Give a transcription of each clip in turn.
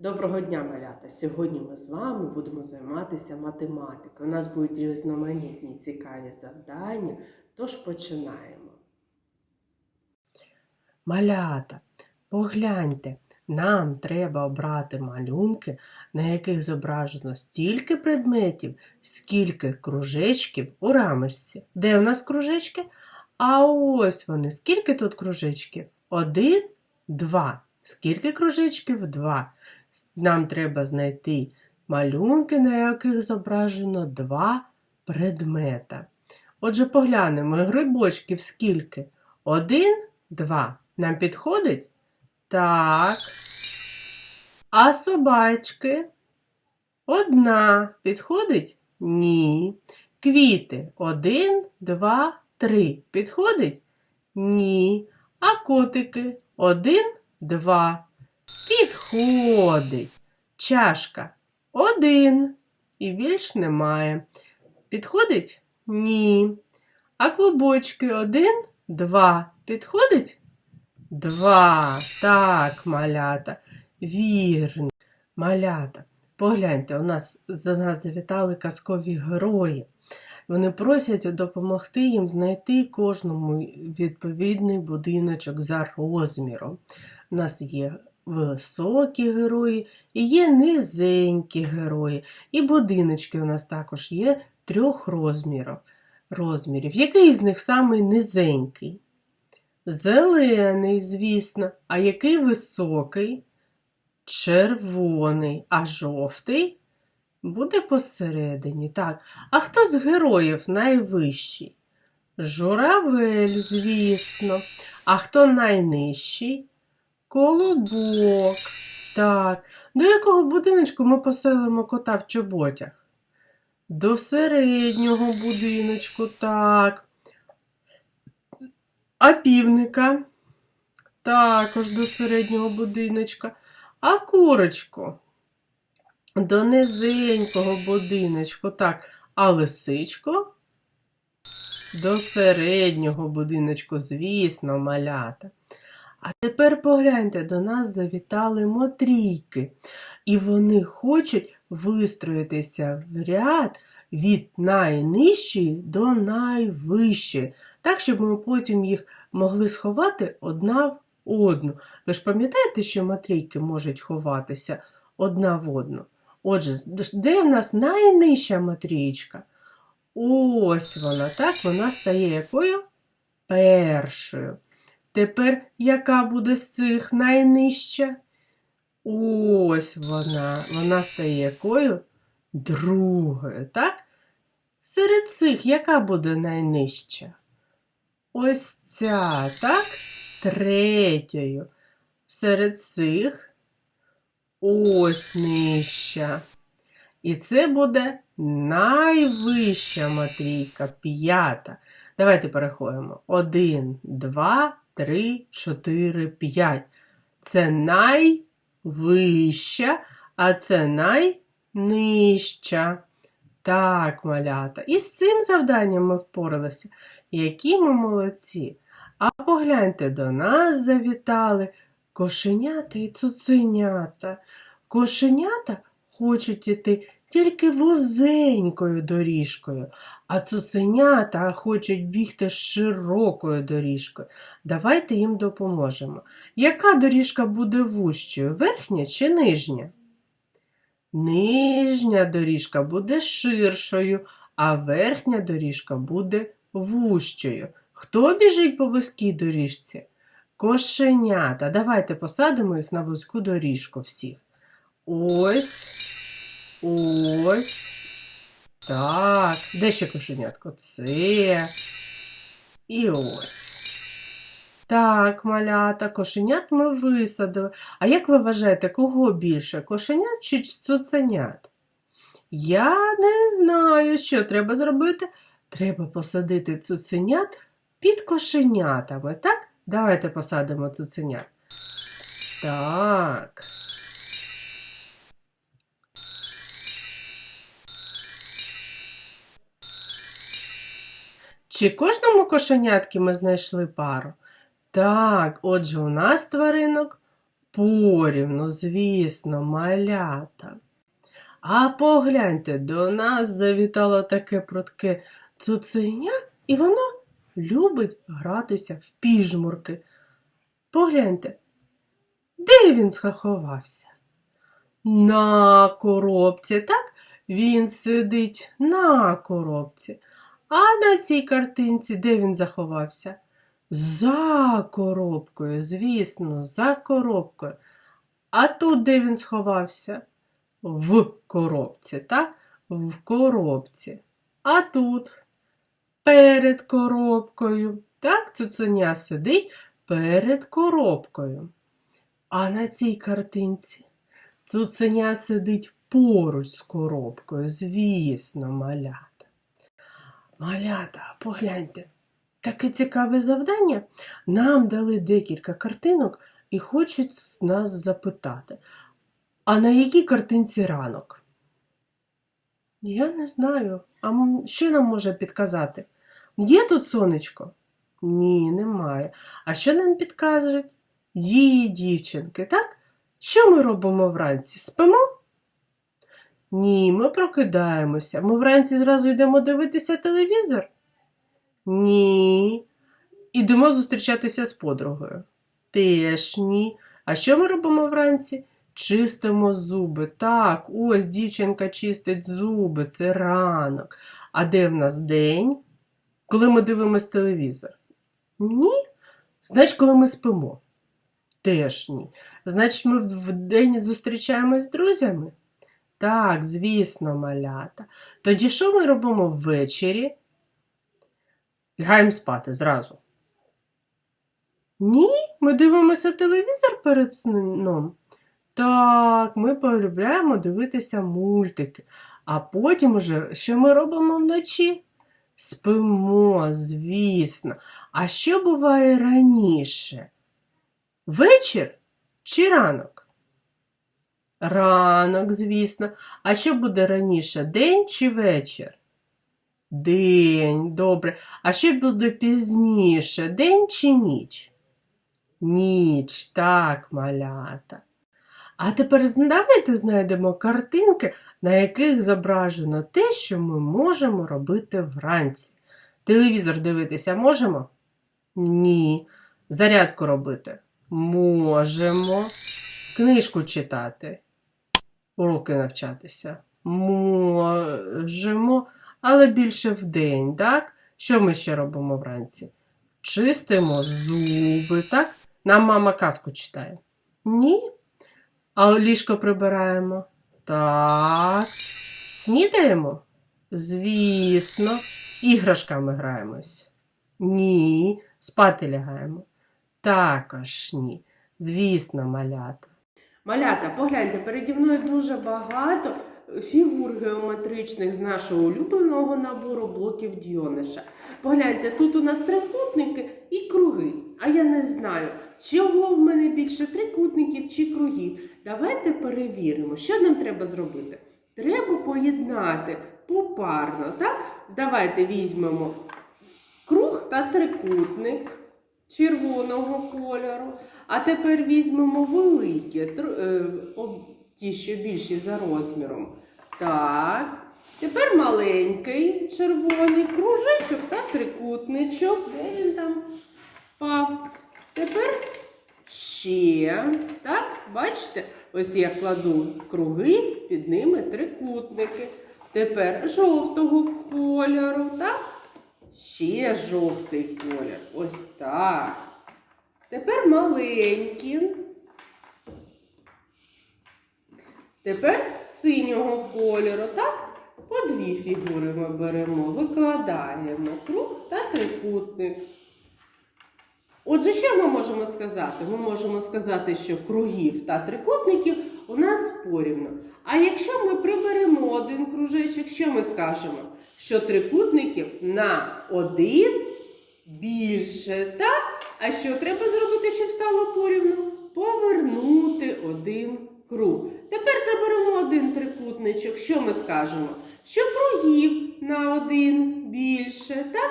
Доброго дня, малята! Сьогодні ми з вами будемо займатися математикою. У нас будуть різноманітні цікаві завдання, тож починаємо. Малята, погляньте, нам треба обрати малюнки, на яких зображено стільки предметів, скільки кружечків у рамочці. Де у нас кружечки? А ось вони. Скільки тут кружечків? Один, два. Скільки кружечків? Два. Нам треба знайти малюнки, на яких зображено два предмета. Отже, поглянемо грибочків скільки? Один, два. Нам підходить? Так. А собачки? Одна. Підходить? Ні. Квіти. Один, два, три. Підходить? Ні. А котики? Один, два. Підходить. Чашка один. І більш немає. Підходить? Ні. А клубочки один, два. Підходить? Два. Так, малята. Вірно. Малята. Погляньте, у нас за нас завітали казкові герої. Вони просять допомогти їм знайти кожному відповідний будиночок за розміром. У нас є високі герої, і є низенькі герої. І будиночки у нас також є трьох розмірів. розмірів. Який з них самий низенький? Зелений, звісно. А який високий? Червоний, а жовтий буде посередині. Так. А хто з героїв найвищий? Журавель, звісно. А хто найнижчий? Колобок. Так. До якого будиночку ми поселимо кота в чоботях? До середнього будиночку, так. А півника? Також до середнього будиночка. А курочку? До низенького будиночку, так. А лисичку? До середнього будиночку, звісно, малята. А тепер погляньте, до нас завітали мотрійки, і вони хочуть вистроїтися в ряд від найнижчої до найвищої, так, щоб ми потім їх могли сховати одна в одну. Ви ж пам'ятаєте, що матрійки можуть ховатися одна в одну? Отже, де в нас найнижча матрійка? Ось вона, так, вона стає якою? Першою. Тепер яка буде з цих найнижча? Ось вона. Вона стає якою? Другою, так? Серед цих яка буде найнижча? Ось ця, так? Третьою. Серед цих ось нижча. І це буде найвища матрійка, п'ята. Давайте переходимо. Один, два, три, чотири, п'ять. Це найвища, а це найнижча. Так, малята. І з цим завданням ми впоралися. Які ми молодці. А погляньте, до нас завітали кошенята і цуценята. Кошенята хочуть іти тільки вузенькою доріжкою, а цуценята хочуть бігти широкою доріжкою. Давайте їм допоможемо. Яка доріжка буде вущою, верхня чи нижня? Нижня доріжка буде ширшою, а верхня доріжка буде вущою. Хто біжить по вузькій доріжці? Кошенята. Давайте посадимо їх на вузьку доріжку всіх. Ось. Ось. Так. Де ще кошенятко? Це. І ось. Так, малята, кошенят ми висадили. А як ви вважаєте, кого більше? Кошенят чи цуценят? Я не знаю, що треба зробити. Треба посадити цуценят під кошенятами, так? Давайте посадимо цуценят. Так. Чи кожному кошенятки ми знайшли пару? Так, отже, у нас тваринок порівну, звісно, малята. А погляньте, до нас завітало таке прудке цуценя, і воно любить гратися в піжмурки. Погляньте, де він сховався? На коробці, так? Він сидить на коробці. А на цій картинці де він заховався? За коробкою, звісно, за коробкою. А тут де він сховався? В коробці, так? В коробці. А тут перед коробкою. Так, цуценя сидить перед коробкою. А на цій картинці цуценя сидить поруч з коробкою, звісно, малята. Малята, погляньте, таке цікаве завдання. Нам дали декілька картинок і хочуть нас запитати, а на якій картинці ранок? Я не знаю. А що нам може підказати? Є тут сонечко? Ні, немає. А що нам підкажуть? Є дівчинки, так? Що ми робимо вранці? Спимо? Ні, ми прокидаємося. Ми вранці зразу йдемо дивитися телевізор? Ні. Ідемо зустрічатися з подругою. Теж ні. А що ми робимо вранці? Чистимо зуби. Так, ось дівчинка чистить зуби, це ранок. А де в нас день? Коли ми дивимося телевізор? Ні. Значить, коли ми спимо? Теж ні. Значить, ми в день зустрічаємось з друзями? Так, звісно, малята. Тоді що ми робимо ввечері? Лягаємо спати зразу. Ні, ми дивимося телевізор перед сном. Так, ми полюбляємо дивитися мультики. А потім уже що ми робимо вночі? Спимо, звісно. А що буває раніше? Вечір чи ранок? Ранок, звісно. А що буде раніше? День чи вечір? День, добре. А що буде пізніше? День чи ніч? Ніч, так, малята. А тепер давайте знайдемо картинки, на яких зображено те, що ми можемо робити вранці. Телевізор дивитися можемо? Ні. Зарядку робити? Можемо. Книжку читати. Уроки навчатися. Можемо, але більше вдень, так? Що ми ще робимо вранці? Чистимо зуби, так? Нам мама казку читає. Ні. А ліжко прибираємо. Так. Снідаємо? Звісно. Іграшками граємось. Ні. Спати лягаємо. Також ні. Звісно, малята. Малята, погляньте, переді мною дуже багато фігур геометричних з нашого улюбленого набору блоків Діониша. Погляньте, тут у нас трикутники і круги. А я не знаю, чого в мене більше трикутників чи кругів. Давайте перевіримо, що нам треба зробити. Треба поєднати попарно, так? Давайте візьмемо круг та трикутник червоного кольору. А тепер візьмемо великі, е, ті, що більші за розміром. Так. Тепер маленький червоний кружечок та трикутничок. Де він там впав? Тепер ще. Так, бачите? Ось я кладу круги, під ними трикутники. Тепер жовтого кольору, так? Ще жовтий колір. Ось так. Тепер маленькі. Тепер синього кольору, так? По дві фігури ми беремо, викладаємо круг та трикутник. Отже, що ми можемо сказати? Ми можемо сказати, що кругів та трикутників у нас порівну. А якщо ми приберемо один кружечок, що ми скажемо? Що трикутників на один більше, так? А що треба зробити, щоб стало порівну? Повернути один круг. Тепер заберемо один трикутничок. Що ми скажемо? Що кругів на один більше, так?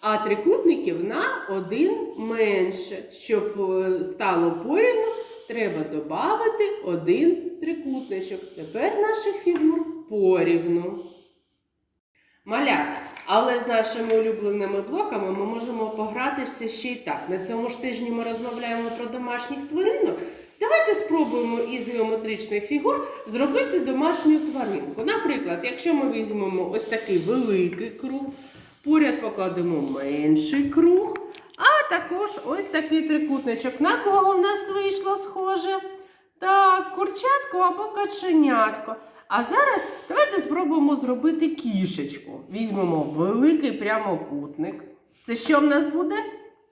А трикутників на один менше. Щоб е, стало порівну, треба додати один трикутничок. Тепер наших фігур порівну. Малята, але з нашими улюбленими блоками ми можемо погратися ще й так. На цьому ж тижні ми розмовляємо про домашніх тваринок. Давайте спробуємо із геометричних фігур зробити домашню тваринку. Наприклад, якщо ми візьмемо ось такий великий круг, поряд покладемо менший круг, а також ось такий трикутничок. На кого в нас вийшло схоже? Так, курчатко або каченятко. А зараз давайте спробуємо зробити кішечку. Візьмемо великий прямокутник. Це що в нас буде?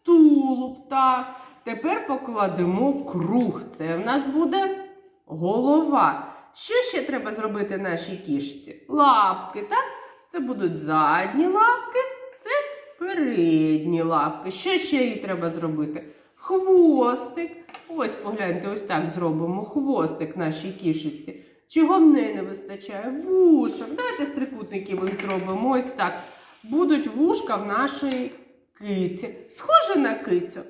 Тулуб. Так. Тепер покладемо круг. Це в нас буде голова. Що ще треба зробити нашій кішці? Лапки, так? Це будуть задні лапки, це передні лапки. Що ще їй треба зробити? Хвостик. Ось погляньте, ось так зробимо хвостик нашій кішечці. Чого в неї не вистачає? Вушок. Давайте з трикутників їх зробимо ось так. Будуть вушка в нашій киці. Схоже на кицю?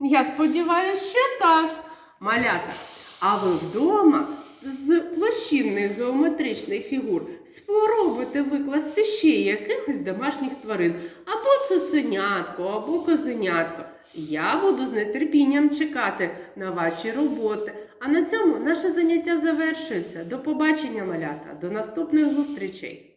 Я сподіваюся, що так. Малята, а ви вдома з площинних геометричних фігур спробуйте викласти ще якихось домашніх тварин, або цуценятко, або козенятко. Я буду з нетерпінням чекати на ваші роботи. А на цьому наше заняття завершується. До побачення, малята, до наступних зустрічей!